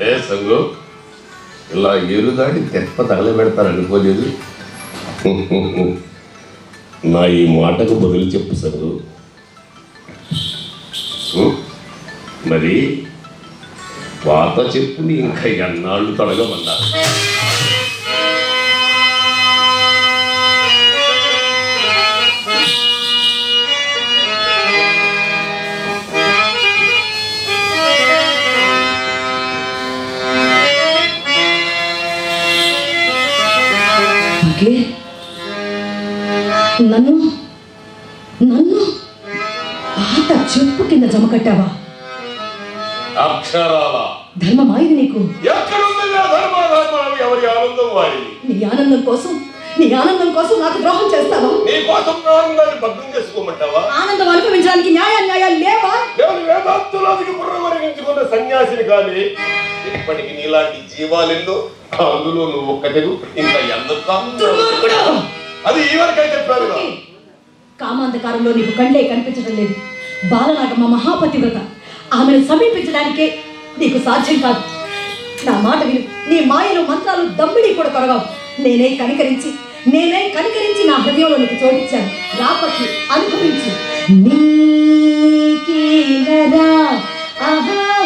ఏ సంగు? ఇలా ఎరుగాడి తెప్ప తగలబెడతారు అనుకోలేదు నా ఈ మాటకు బదులు చెప్పు సంగు. మరి పాత చెప్పుని ఇంకా ఎన్నాళ్ళు తొడగమన్నారు? నన్ను? నన్ను? పాత చెప్పు కింద జమ కట్టావా? అక్షరాల. ధర్మమా ఇది నీకు? ఎవరి ఆనందం వారిని నీ ఆనందం కోసం నీ ఆనందం కోసం నాకు ద్రోహం చేస్తావా? నీ కోసం ఆనందాన్ని భగ్నం చేసుకోమంటావా? ఆనందం అనుభవించడానికి న్యాయ న్యాయాలు లేవా? నేను వేదాంతులాదికి బుర్ర వరిగించుకున్న సన్యాసిని కానీ ఇప్పటికి నీలాంటి జీవాలెన్నో అందులో నువ్వు ఒక్కటెను. ఇంకా ఎంత! అది ఈ వరకై కామాంధకారంలో నీకు కళ్ళే కనిపించడం లేదు. బాలనాగమ్మ మహాపతివ్రత ఆమెను సమీపించడానికే నీకు సాధ్యం కాదు. నా మాట విను. నీ మాయలు మంత్రాలు దమ్మిడి కూడా కొరగావు. నేనే కనికరించి నేనే కనికరించి నా హృదయంలో నీకు చోటించాను రాపట్లు అనుభవించు. నీకేలరా ఆహా